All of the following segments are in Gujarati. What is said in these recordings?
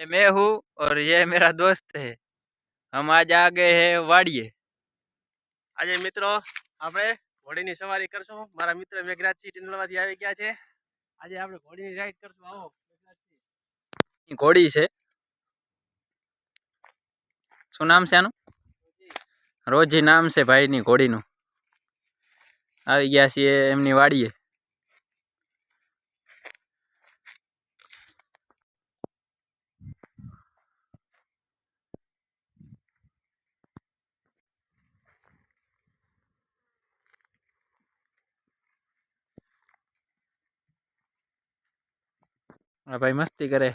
ये मैं हूँ और ये मेरा दोस्त है हम आज आ गए हैं वाड़िए આજે મિત્રો આપણે ઘોડીની સવારી કરશું મારા મિત્ર મેઘરાજસિંહ ટીંડલમાંથી આવી ગયા છે આજે આપણે ઘોડીની રાઈડ કરશું આવો મેઘરાજસિંહ. ઘોડી છે શું નામ છે આનું રોજી નામ છે ભાઈની ઘોડીનું આવી ગયા છીએ એમની વાડીએ આ ભાઈ મસ્તી કરે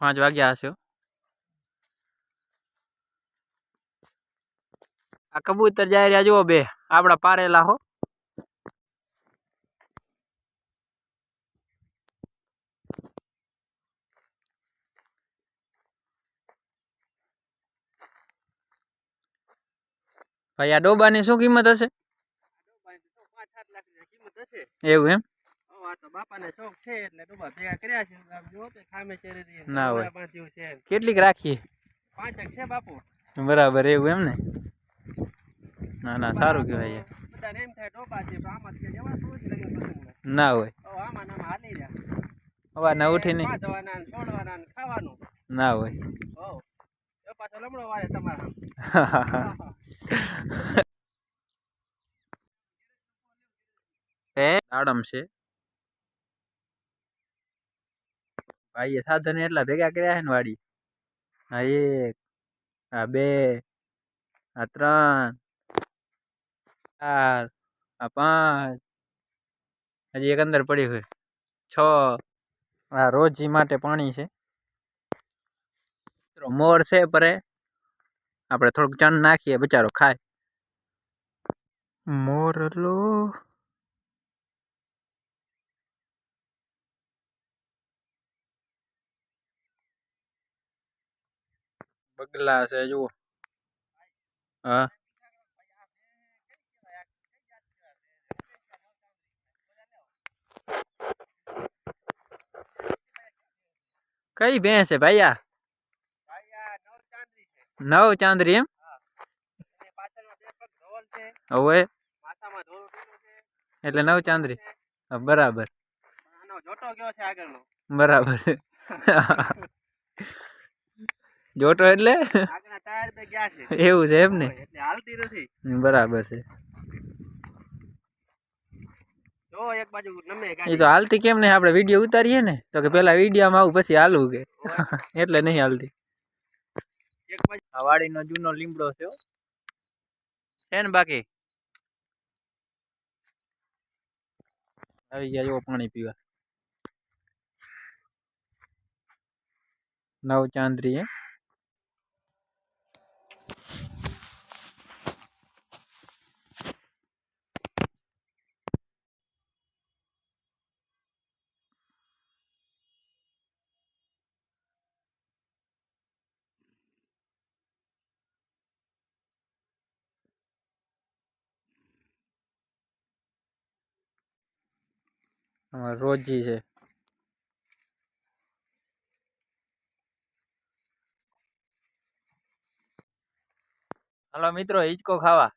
પાંચ વાગ્યા હશે આ કબૂતર જાય રહ્યા જુઓ બે આપડા પારેલા હો ભાઈ આ ડોબાની શું કિંમત હશે બાંધ્યું છે કેટલીક રાખીએ? બરાબર એવું એમ ને? ના ના સારું કહેવાય ના બધાને એમ થાય ડોબા છે પણ આમાં તો જવા શું જ લગ્ન પ્રસંગમાં ના હોય હવે આમાં ને આમાં હાલી રહ્યા સવારના ઉઠીને બાંધવાના ને છોડવાના ને ખાવાનું ના હોય હો એ પાછો લમડો વાળે તમારા એ દાડમ છે ભાઈએ સાધન એટલા ભેગા કર્યા છે ને વાડી આ એક આ બે આ ત્રણ ચાર આ પાંચ હજી એક અંદર પડી હોય છ આ રોજી માટે પાણી છે મિત્રો, મોર છે પરે આપણે થોડુંક ચણ નાખીએ બચારો ખાય મોરલો બગલા છે જુઓ. હા. કઈ ભેંસ છે ભાઈ આ? નવ ચાંદરી નવ ચાંદરી એમ? હવે? એટલે નવ ચાંદરી. બરાબર. બરાબર. જોટો એટલે? આગળના ટાયર બે ગયા છે. એવું છે એમ ને? હોય, એટલે હાલતી નથી. બરાબર છે. જો એક બાજુ નમે એ તો હાલતી કેમ નહીં? આપણે વીડિયો ઉતારીએ ને? તો કે પેલા વિડીયોમાં આવું પછી હાલવું કે? એટલે નહીં હાલતી. એક વાડીનો જૂનો લીમડો છે છે ને બાકી? આવી ગયા એવો પાણી પીવા. નવ ચાંદરી રોજી છે. હાલો મિત્રો હિંચકો ખાવા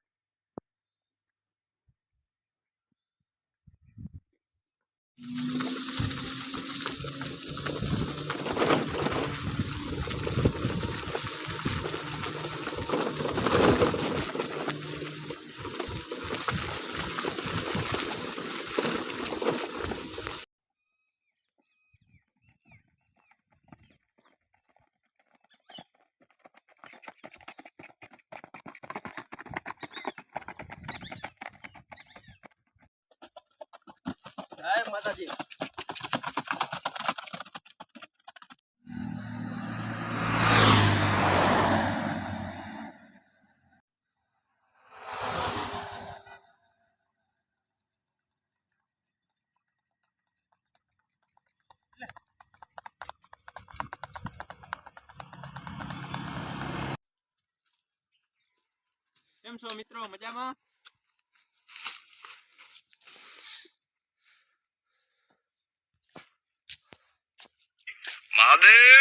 જય માતાજી કેમ છો મિત્રો? મજામાં? അതേ